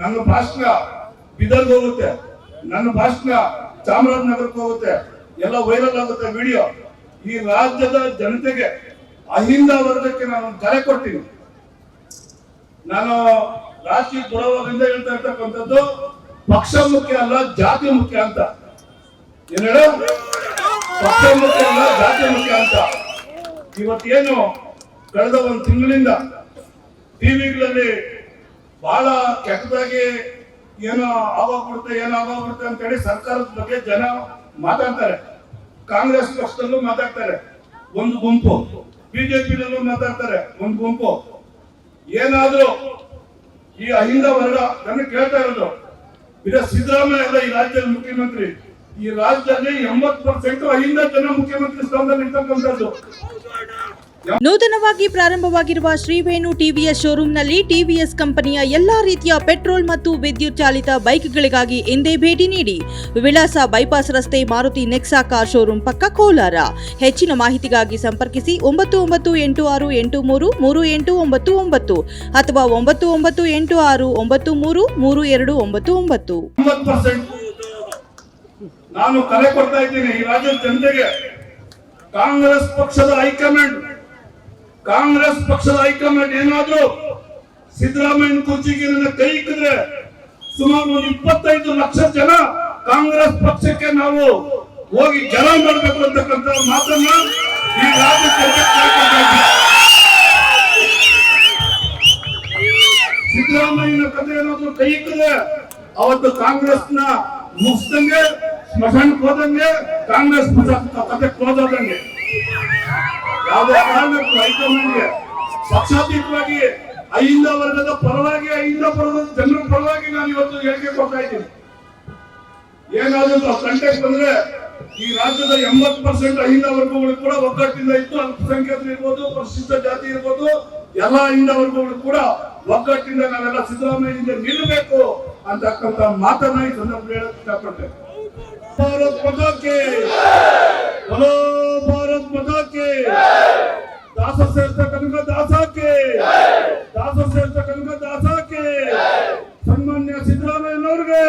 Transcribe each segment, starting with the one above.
ನನ್ನ ಭಾಷಣ ಬಿದರ್ಗ್ ಹೋಗುತ್ತೆ. ನನ್ನ ಭಾಷಣ ಚಾಮರಾಜನಗರಕ್ಕೆ ಹೋಗುತ್ತೆ. ಎಲ್ಲ ವೈರಲ್ ಆಗುತ್ತೆ ವಿಡಿಯೋ. ಈ ರಾಜ್ಯದ ಜನತೆಗೆ, ಅಹಿಂದ ವರ್ಗಕ್ಕೆ ನಾನು ಕರೆ ಕೊಡ್ತೀನಿ. ನಾನು ರಾಜಕೀಯ ಬರೋವಾಗಿಂದ ಹೇಳ್ತಾ ಇರ್ತಕ್ಕಂಥದ್ದು, ಪಕ್ಷ ಮುಖ್ಯ ಅಲ್ಲ, ಜಾತಿ ಮುಖ್ಯ ಅಂತ. ಏನ್ ಹೇಳ? ಪಕ್ಷ ಮುಖ್ಯ ಅಲ್ಲ, ಜಾತಿ ಮುಖ್ಯ ಅಂತ. ಇವತ್ತೇನು, ಕಳೆದ ಒಂದು ತಿಂಗಳಿಂದ ಟಿವಿಗಳಲ್ಲಿ ಬಹಳ ಕೆಟ್ಟದಾಗಿ ಏನೋ ಆಗೋಗ್ಬಿಡುತ್ತೆ ಏನೋ ಆಗೋಗ್ಬಿಡುತ್ತೆ ಅಂತ ಹೇಳಿ ಸರ್ಕಾರದ ಬಗ್ಗೆ ಜನ ಮಾತಾಡ್ತಾರೆ. ಕಾಂಗ್ರೆಸ್ ಪಕ್ಷದಲ್ಲೂ ಮಾತಾಡ್ತಾರೆ. ಒಂದು ಗುಂಪು, ಬಿಜೆಪಿನಲ್ಲೂ ಮಾತಾಡ್ತಾರೆ. ಒಂದು ಗುಂಪು. ಏನಾದ್ರೂ ಈ ಅಹಿಂದ ವರ್ಗ ನನ್ನ ಕೇಳ್ತಾ ಇರೋದು. ಇದ ಸಿದ್ದರಾಮಯ್ಯ ಅಲ್ಲ ಈ ರಾಜ್ಯದ ಮುಖ್ಯಮಂತ್ರಿ. ಈ ರಾಜ್ಯದಲ್ಲಿ ಎಂಬತ್ ಪರ್ಸೆಂಟ್ ಅಹಿಂದ ಜನ ಮುಖ್ಯಮಂತ್ರಿ ಸ್ಥಾನದಲ್ಲಿ ಇರ್ತಕ್ಕಂಥದ್ದು ನೂತನವಾಗಿ ಪ್ರಾರಂಭವಾಗಿರುವ ಶ್ರೀವೇಣು ಟಿವಿಎಸ್ ಶೋರೂಂನಲ್ಲಿ ಟಿವಿಎಸ್ ಕಂಪನಿಯ ಎಲ್ಲಾ ರೀತಿಯ ಪೆಟ್ರೋಲ್ ಮತ್ತು ವಿದ್ಯುತ್ ಚಾಲಿತ ಬೈಕ್ಗಳಿಗಾಗಿ ಎಂದೇ ಭೇಟಿ ನೀಡಿ ವಿಳಾಸ ಬೈಪಾಸ್ ರಸ್ತೆ ಮಾರುತಿ ನೆಕ್ಸಾ ಕಾರ್ ಶೋರೂಮ್ ಪಕ್ಕ ಕೋಲಾರ. ಹೆಚ್ಚಿನ ಮಾಹಿತಿಗಾಗಿ ಸಂಪರ್ಕಿಸಿ ಒಂಬತ್ತು ಒಂಬತ್ತು ಎಂಟು ಆರು ಎಂಟು ಮೂರು ಮೂರು ಎಂಟು ಒಂಬತ್ತು ಒಂಬತ್ತು ಅಥವಾ ಒಂಬತ್ತು ಒಂಬತ್ತು ಎಂಟು ಆರು ಒಂಬತ್ತು ಮೂರು ಮೂರು ಎರಡು ಒಂಬತ್ತು ಒಂಬತ್ತು. ನಾನು ಕರೆ ಕೊಡ್ತಾ ಇದ್ದೀನಿ ಈ ರಾಜ್ಯದ ಜನತೆಗೆ ಕಾಂಗ್ರೆಸ್ ಪಕ್ಷದ ಹೈಕಮಾಂಡ್ ಕಾಂಗ್ರೆಸ್ ಪಕ್ಷದ ಹೈಕಮಾಂಡ್ ಏನಾದ್ರೂ ಸಿದ್ದರಾಮಯ್ಯ ಕುರ್ಚಿಗೆ ನನ್ನ ಕೈ ಇಕ್ಕಿದ್ರೆ ಸುಮಾರು ಒಂದು ಇಪ್ಪತ್ತೈದು ಲಕ್ಷ ಜನ ಕಾಂಗ್ರೆಸ್ ಪಕ್ಷಕ್ಕೆ ನಾವು ಹೋಗಿ ಜನ ಮಾಡಬೇಕು ಅಂತಕ್ಕಂಥ ಮಾತನ್ನ ಈ ರಾಜ್ಯ. ಸಿದ್ದರಾಮಯ್ಯನ ಕಥೆ ಏನಾದ್ರು ಕೈ ಇಕ್ಕಿದ್ರೆ ಅವತ್ತು ಕಾಂಗ್ರೆಸ್ನ ಯಾವುದೇ ಕಾರಣಕ್ಕೂ ಹೈಕಮಾಂಡ್ಗೆ ಪಕ್ಷಾತೀತವಾಗಿ ಅಹಿಂದ ವರ್ಗದ ಪರವಾಗಿ ಅಹಿಂದ ವರ್ಗದ ಜನರ ಪರವಾಗಿ ನಾನು ಇವತ್ತು ಹೇಳಿಕೆ ಕೊಡ್ತಾ ಇದ್ದೀನಿ. ಏನಾದ್ರೂ ಕಂಟೆಕ್ಟ್ ಬಂದ್ರೆ ಈ ರಾಜ್ಯದ ಎಂಬತ್ ಪರ್ಸೆಂಟ್ ಅಹಿಂದ ವರ್ಗಗಳು ಕೂಡ ಒಗ್ಗಟ್ಟಿಂದ ಇತ್ತು. ಅಲ್ಪಸಂಖ್ಯಾತರು ಇರ್ಬೋದು ಪರಿಶಿಷ್ಟ ಜಾತಿ ಇರ್ಬೋದು, ಎಲ್ಲಾ ಅಹಿಂದ ವರ್ಗಗಳು ಕೂಡ ಒಗ್ಗಟ್ಟಿಂದ ನಾವೆಲ್ಲ ಸಿದ್ದರಾಮಯ್ಯದಿಂದ ನಿಲ್ಲಬೇಕು ಅಂತಕ್ಕಂಥ ಮಾತನ್ನ ಈ ಸಂದರ್ಭ ಹೇಳಕ್ ಇಷ್ಟಪಡ್ತೇನೆ. ಬಲೋ ಭಾರತ್ ಮಾತಾಕ್ಕೆ. ದಾಸ ಶ್ರೇಷ್ಠ ಕನಕ ದಾಸಕ್ಕೆ. ದಾಸ ಶ್ರೇಷ್ಠ ಕನಕ ದಾಸಕ್ಕೆ. ಸನ್ಮಾನ್ಯ ಸಿದ್ದರಾಮಯ್ಯನವ್ರಿಗೆ.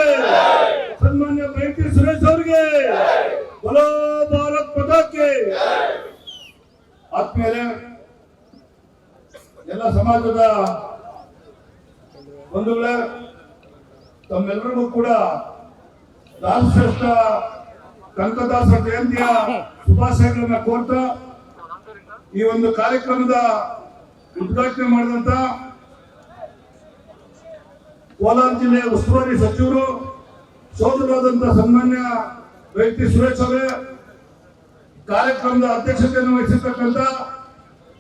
ಸನ್ಮಾನ್ಯ ಬೈಟಿ ಸುರೇಶ್ ಅವ್ರಿಗೆ. ಬಲೋ ಭಾರತ್ ಮಾತಾಕ್ಕೆ. ಆದ್ಮೇಲೆ ಎಲ್ಲ ಸಮಾಜದ ಬಂಧುಗಳೇ, ತಮ್ಮೆಲ್ಲರಿಗೂ ಕೂಡ ದಾಸಶ್ರೇಷ್ಠ ಕನಕದಾಸ ಜಯಂತಿಯ ಶುಭಾಶಯಗಳನ್ನ ಕೋರ್ತಾ ಈ ಒಂದು ಕಾರ್ಯಕ್ರಮದ ಉದ್ಘಾಟನೆ ಮಾಡಿದಂತ ಕೋಲಾರ ಜಿಲ್ಲೆಯ ಉಸ್ತುವಾರಿ ಸಚಿವರು ಸೋದರಾದಂತ ಸನ್ಮಾನ್ಯ ವ್ಯಕ್ತಿ ಸುರೇಶ್ ಅವರೇ, ಕಾರ್ಯಕ್ರಮದ ಅಧ್ಯಕ್ಷತೆಯನ್ನು ವಹಿಸಿರ್ತಕ್ಕಂಥ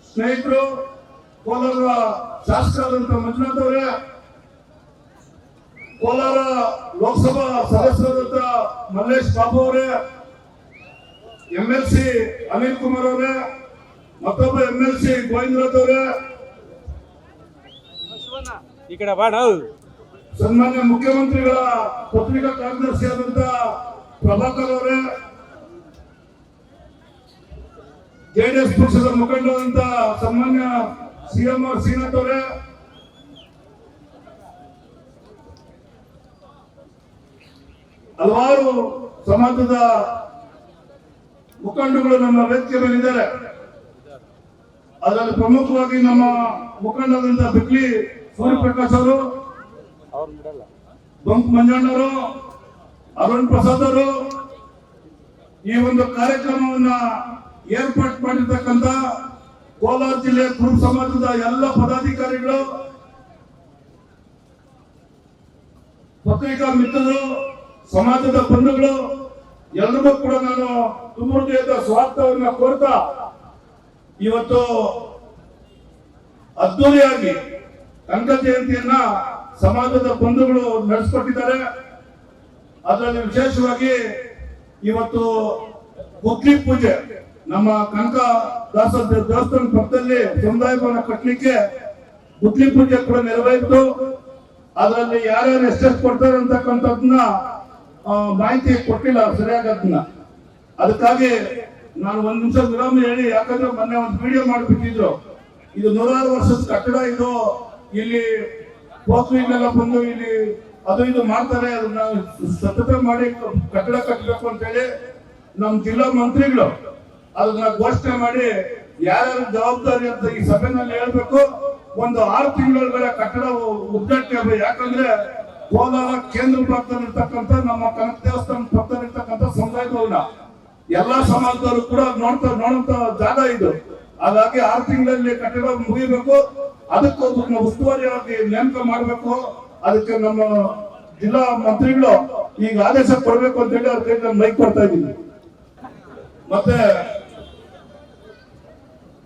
ಸ್ನೇಹಿತರು, ಕೋಲಾರದ ಶಾಸಕರಾದಂತ ಮಂಜುನಾಥ್ ಅವರೇ ಕೋಲಾರ ಲೋಕಸಭಾ ಸದಸ್ಯರಾದಂತ ಮಲ್ಲೇಶ್ ಬಾಬು ಅವರೇ M L C Anil Kumar ಅವರೇ ಮತ್ತೊಬ್ಬ ಎಂ ಎಲ್ ಸಿ ಗೋವಿಂದರಾಜ್ ಅವರೇ. ಈ ಕಡೆ ಸನ್ಮಾನ್ಯ ಮುಖ್ಯಮಂತ್ರಿಗಳ ಪತ್ರಿಕಾ ಕಾರ್ಯದರ್ಶಿಯಾದಂತ ಪ್ರಭಾಕರ್ ಅವರೇ ಜೆಡಿಎಸ್ ಪಕ್ಷದ ಮುಖಂಡರಾದಂತ ಸನ್ಮಾನ್ಯ ಸಿಎಂ ಆರ್ ಶ್ರೀನಾಥ್ ಅವರೇ ಹಲವಾರು ಸಮಾಜದ ಮುಖಂಡಗಳು ನಮ್ಮ ವೇದಿಕೆ ಮೇಲೆ ಅದರಲ್ಲಿ ಪ್ರಮುಖವಾಗಿ ನಮ್ಮ ಮುಖಂಡದಿಂದ ಬಿಕ್ಲಿ ಸೂರ್ಯಪ್ರಕಾಶ್ ಅವರು, ಬಂಕ್ ಮಂಜಣ್ಣವರು ಅರುಣ್ ಪ್ರಸಾದ್ ಅವರು ಈ ಒಂದು ಕಾರ್ಯಕ್ರಮವನ್ನ ಏರ್ಪಾಟ್ ಮಾಡಿರ್ತಕ್ಕಂಥ ಕೋಲಾರ ಜಿಲ್ಲೆಯ ಕುರುಬ ಸಮಾಜದ ಎಲ್ಲ ಪದಾಧಿಕಾರಿಗಳು, ಪತ್ರಿಕಾ ಮಿತ್ರರು ಸಮಾಜದ ಬಂಧುಗಳು ಎಲ್ರಿಗೂ ಕೂಡ ನಾನು ತುಂಬೃದಯದ ಸ್ವಾರ್ಥವನ್ನ ಕೋರ್ತಾ ಇವತ್ತು ಅದ್ದೂರಿಯಾಗಿ ಕನಕ ಜಯಂತಿಯನ್ನ ಸಮಾಜದ ಬಂಧುಗಳು ನಡೆಸ್ಕೊಟ್ಟಿದ್ದಾರೆ. ಅದರಲ್ಲಿ ವಿಶೇಷವಾಗಿ ಇವತ್ತು ಕುಕ್ಲಿ ಪೂಜೆ, ನಮ್ಮ ಕನಕ ದಾಸ ದೇವಸ್ಥಾನ ಪಕ್ಕದಲ್ಲಿ ಸಮುದಾಯ ಭವನ ಕಟ್ಟಲಿಕ್ಕೆ ಕುಕ್ಲಿ ಪೂಜೆ ಕೂಡ ನೆರವೇರಿತು ಅದರಲ್ಲಿ ಯಾರ್ಯಾರು ಎಷ್ಟೆಷ್ಟು ಕೊಡ್ತಾರೆ ಅಂತಕ್ಕಂಥದ್ದನ್ನ ಮಾಹಿತಿ ಕೊಟ್ಟಿಲ್ಲ ಸರಿಯಾಗಿ ಅದಕ್ಕಾಗಿ ನಾನು ಒಂದ್ ನಿಮಿಷ ವಿರಾಮ ಹೇಳಿ, ಯಾಕಂದ್ರೆ ಮೊನ್ನೆ ಒಂದು ವಿಡಿಯೋ ಮಾಡಿಬಿಟ್ಟಿದ್ರು ಇದು ನೂರಾರು ವರ್ಷದ ಕಟ್ಟಡ, ಇದು ಇಲ್ಲಿ ಪೋಸ್ಟ್ರಿಗೆಲ್ಲ ಬಂದು ಇಲ್ಲಿ ಅದು ಇದು ಮಾಡ್ತಾರೆ, ಅದನ್ನ ಸತತ ಮಾಡಿ ಕಟ್ಟಡ ಕಟ್ಟಬೇಕು ಅಂತೇಳಿ ನಮ್ ಜಿಲ್ಲಾ ಮಂತ್ರಿಗಳು ಅದನ್ನ ಘೋಷಣೆ ಮಾಡಿ, ಯಾರ್ಯಾರು ಜವಾಬ್ದಾರಿ ಅಂತ ಈ ಸಭೆನಲ್ಲಿ ಹೇಳ್ಬೇಕು, ಒಂದು ಆರು ತಿಂಗಳೊಳಗಡೆ ಕಟ್ಟಡ ಉದ್ಘಾಟನೆ ಯಾಕಂದ್ರೆ ಕೋಲಾರ ಕೇಂದ್ರ ಪ್ರಾಂತ ನಮ್ಮ ಕನಕ ದೇವಸ್ಥಾನ ಪಕ್ಕದಲ್ಲಿರ್ತಕ್ಕಂಥ ಸಮುದಾಯ ಭವನ ಎಲ್ಲಾ ಸಮಾಜದವರು ಕೂಡ ನೋಡ್ತಾ ನೋಡುವಂತ ಜಾಗ ಇದು. ಹಾಗಾಗಿ ಆರು ತಿಂಗಳಲ್ಲಿ ಕಟ್ಟಡ ಮುಗಿಬೇಕು. ಅದಕ್ಕೊಂದು ಉಸ್ತುವಾರಿಯಾಗಿ ನೇಮಕ ಮಾಡಬೇಕು. ಅದಕ್ಕೆ ನಮ್ಮ ಜಿಲ್ಲಾ ಮಂತ್ರಿಗಳು ಈಗ ಆದೇಶ ಕೊಡ್ಬೇಕು ಅಂತ ಹೇಳಿ ಅವ್ರ ನಾನು ಮೈಕ್ ಕೊಡ್ತಾ ಇದ್ದೀನಿ. ಮತ್ತೆ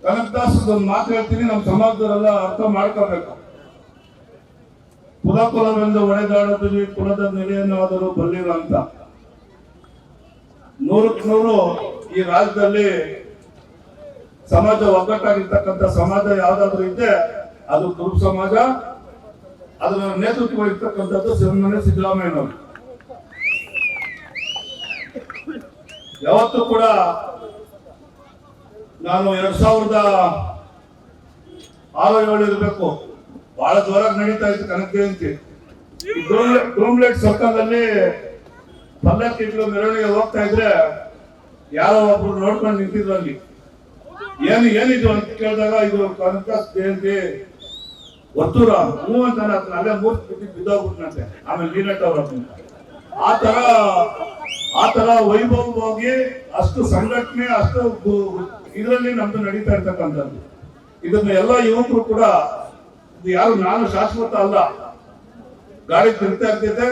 ಕನಕದಾಸ್ ಒಂದು ಮಾತು ಹೇಳ್ತೀನಿ. ನಮ್ಮ ಸಮಾಜದವರೆಲ್ಲ ಅರ್ಥ ಮಾಡ್ಕೋಬೇಕು. ಕುಲ ಕುಲವೆಂದು ಕುಲದ ನೆಲೆಯನ್ನಾದರೂ ಬಲ್ಲಿರ ಅಂತ. ನೂರಕ್ಕೆ ನೂರು ಈ ರಾಜ್ಯದಲ್ಲಿ ಸಮಾಜ ಒಗ್ಗಟ್ಟಾಗಿರ್ತಕ್ಕಂಥ ಸಮಾಜ ಯಾವ್ದಾದ್ರು ಇದ್ದೆ ಅದು ಕುರುಬ ಸಮಾಜ ಅದರ ನೇತೃತ್ವ ಇರ್ತಕ್ಕಂಥದ್ದು ಸಿಂಹನೇ ಸಿದ್ದರಾಮಯ್ಯನವರು. ಯಾವತ್ತೂ ಕೂಡ ನಾನು ಎರಡ್ ಸಾವಿರದ ಆರು ಏಳು ಇರಬೇಕು. ಬಹಳ ಜೋರಾಗಿ ನಡೀತಾ ಇತ್ತು ಕನಕ ಜಯಂತಿ ಡೂಮ್ಲೆಟ್ ಸರ್ಕಲ್ನಲ್ಲಿ ಪಲ್ಲಕ್ಕಿಗಳು ಮೆರವಣಿಗೆ ಹೋಗ್ತಾ ಇದ್ರೆ ಯಾರೋ ಒಬ್ರು ನೋಡ್ಕೊಂಡು ನಿಂತಿದ್ರು ಅಲ್ಲಿ. ಏನು ಏನಿದು ಅಂತ ಕೇಳಿದಾಗ ಇದು ಕನಕ ಜಯಂತಿ ಒತ್ತೂರ ಹೂ ಅಂತ ಅಲ್ಲೇ ಮೂರ್ತಿ ಬಿದ್ದು ಬಿದ್ದೋಗ್ಬಿಟ್ನಂತೆ. ಆಮೇಲೆ ಲೀನಟ್ ಅವ್ರ ಆತರ ಆತರ ಆ ತರ ವೈಭವವಾಗಿ ಅಷ್ಟು ಸಂಘಟನೆ, ಅಷ್ಟು ಇದರಲ್ಲಿ ನಮ್ದು ನಡೀತಾ ಇರ್ತಕ್ಕಂಥದ್ದು. ಇದನ್ನ ಎಲ್ಲ ಯುವಕರು ಕೂಡ ಯಾರು ನಾನು ಶಾಶ್ವತ ಅಲ್ಲ. ಗಾಡಿ ತಿರ್ತಾ ಇರ್ತೈತೆ,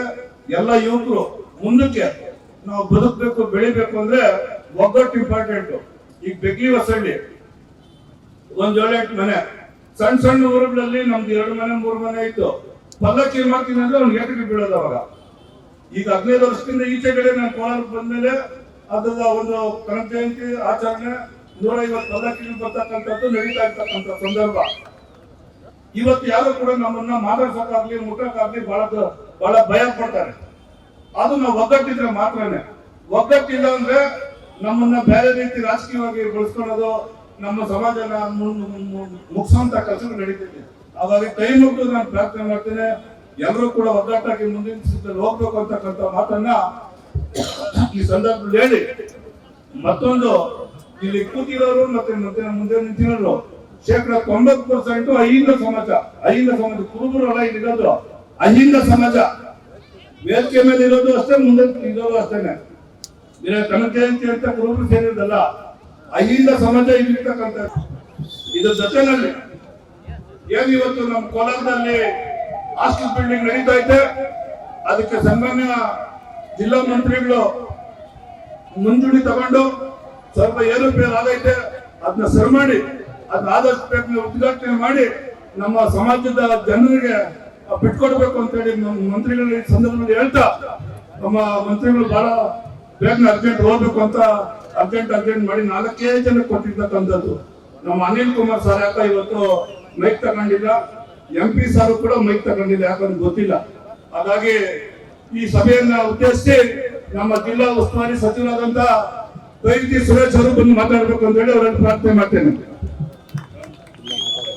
ಎಲ್ಲ ಯುವಕರು ಮುಂದಕ್ಕೆ ನಾವು ಬದುಕಬೇಕು, ಬೆಳಿಬೇಕು ಅಂದ್ರೆ ಒಗ್ಗಟ್ಟು ಇಂಪಾರ್ಟೆಂಟ್ ಈಗ ಬೆಗ್ಲಿ ಹೊಸಳ್ಳಿ, ಒಂದ್ ಏಳೆಂಟು ಮನೆ. ಸಣ್ಣ ಸಣ್ಣ ಊರುಗಳಲ್ಲಿ ನಮ್ದು ಎರಡು ಮನೆ, ಮೂರು ಮನೆ ಇತ್ತು. ಪಲ್ಲಕ್ಕಿ ಮಾಡ್ತೀನಿ ಅಂದ್ರೆ ಅವ್ನಿಗೆ ಏಟಿಗೆ ಬೀಳೋದು ಅವಾಗ. ಈಗ ಹದಿನೈದು ವರ್ಷದಿಂದ ಈಚೆ ಕಡೆ ನಾನು ಕೋಲಾರ ಬಂದ್ಮೇಲೆ ಅದರ ಒಂದು ಕನಕ ಜಯಂತಿ ಆಚರಣೆ ನೂರ ಐವತ್ತು ಪಲ್ಲಕ್ಕಿ ಬರ್ತಕ್ಕಂಥದ್ದು ನಡೀತಾ ಇರ್ತಕ್ಕಂಥ ಸಂದರ್ಭ. ಇವತ್ತು ಯಾರು ಕೂಡ ನಮ್ಮನ್ನ ಮಾತಾಡ್ಸಕ್ಕಾಗ್ಲಿ, ಮುಟ್ಟಕ್ಕಾಗ್ಲಿ ಬಹಳ ಬಹಳ ಭಯ ಪಡ್ತಾರೆ. ಅದು ನಾವು ಒಗ್ಗಟ್ಟಿದ್ರೆ ಮಾತ್ರನೇ. ಒಗ್ಗಟ್ಟಿಲ್ಲ ಅಂದ್ರೆ ನಮ್ಮನ್ನ ಬೇರೆ ರೀತಿ ರಾಜಕೀಯವಾಗಿ ಬಳಸ್ಕೊಳ್ಳೋದು, ನಮ್ಮ ಸಮಾಜನ ಮುಗಿಸುವಂತ ಕೆಲಸಗಳು ನಡೀತಿದೆ ಹಾಗಾಗಿ ಕೈ ಮುಗಿದು ನಾನು ಪ್ರಾರ್ಥನೆ ಮಾಡ್ತೇನೆ. ಎಲ್ಲರೂ ಕೂಡ ಒಗ್ಗಟ್ಟಾಗಿ ಮುಂದಿನ ಸುತ್ತಲ್ಲಿ ಹೋಗ್ಬೇಕು ಅಂತಕ್ಕಂಥ ಮಾತನ್ನ ಈ ಸಂದರ್ಭದಲ್ಲಿ ಹೇಳಿ. ಮತ್ತೊಂದು ಇಲ್ಲಿ ಕೂತಿರೋರು ಮತ್ತೆ ಮುಂದೆ ನಿಂತಿರೋರು. ಶೇಕಡ ತೊಂಬತ್ತು ಪರ್ಸೆಂಟ್ ಅಹಿಂದ ಸಮಾಜ ಅಹಿಂದ ಸಮಾಜ, ಕುರುಬರಲ್ಲ ಇಲ್ಲಿರೋದು ಅಹಿಂದ ಸಮಾಜ. ವೇದಿಕೆ ಮೇಲೆ ಇರೋದು ಅಷ್ಟೇ, ಮುಂದೆ ಇರೋದು ಅಷ್ಟೇನೆ ಕನಕ ಜಯಂತಿ ಅಂತ ಕುರುಬರು ಸೇರಿದಲ್ಲ ಅಹಿಂದ ಸಮಾಜ ಇಲ್ಲಿರ್ತಕ್ಕಂಥ ಇದ್ರ ಜೊತೆನಲ್ಲಿ ಏನ್ ಇವತ್ತು ನಮ್ಮ ಕೋಲಾರದಲ್ಲಿ ಹಾಸ್ಟೆಲ್ ಬಿಲ್ಡಿಂಗ್ ನಡೀತಾ ಐತೆ. ಅದಕ್ಕೆ ಸಾಮಾನ್ಯ ಜಿಲ್ಲಾ ಮಂತ್ರಿಗಳು ಮುಂಜೂಣಿ ತಗೊಂಡು ಸ್ವಲ್ಪ ಏರುಪೇರು ಆಗೈತೆ. ಅದನ್ನ ಸರಿ ಮಾಡಿ ಅದನ್ನ ಆದಷ್ಟು ಬೇಗ ಉದ್ಘಾಟನೆ ಮಾಡಿ ನಮ್ಮ ಸಮಾಜದ ಜನರಿಗೆ ಬಿಟ್ಕೊಡ್ಬೇಕು ಅಂತ ಹೇಳಿ ನಮ್ಮ ಮಂತ್ರಿಗಳು ಈ ಸಂದರ್ಭದಲ್ಲಿ ಹೇಳ್ತಾ, ನಮ್ಮ ಮಂತ್ರಿಗಳು ಬಹಳ ಬೇಗ ಅರ್ಜೆಂಟ್ ಹೋಗ್ಬೇಕು ಅಂತ ಅರ್ಜೆಂಟ್ ಅರ್ಜೆಂಟ್ ಮಾಡಿ ನಾಲ್ಕೇ ಜನ ಕೊಟ್ಟಿರ್ತಕ್ಕಂಥದ್ದು. ನಮ್ಮ ಅನಿಲ್ ಕುಮಾರ್ ಸರ್ ಯಾಕ ಇವತ್ತು ಮೈಕ್ ತಗೊಂಡಿಲ್ಲ ಎಂ ಪಿ ಸಾರು ಕೂಡ ಮೈಕ್ ತಗೊಂಡಿಲ್ಲ, ಯಾಕಂದ್ರೆ ಗೊತ್ತಿಲ್ಲ. ಹಾಗಾಗಿ ಈ ಸಭೆಯನ್ನ ಉದ್ದೇಶಿಸಿ ನಮ್ಮ ಜಿಲ್ಲಾ ಉಸ್ತುವಾರಿ ಸಚಿವರಾದಂತ ವೈದ್ಯ ಸುರೇಶ್ ಅವರು ಬಂದು ಮಾತಾಡ್ಬೇಕು ಅಂತ ಹೇಳಿ ಅವರನ್ನು ಪ್ರಾರ್ಥನೆ ಮಾಡ್ತೇನೆ.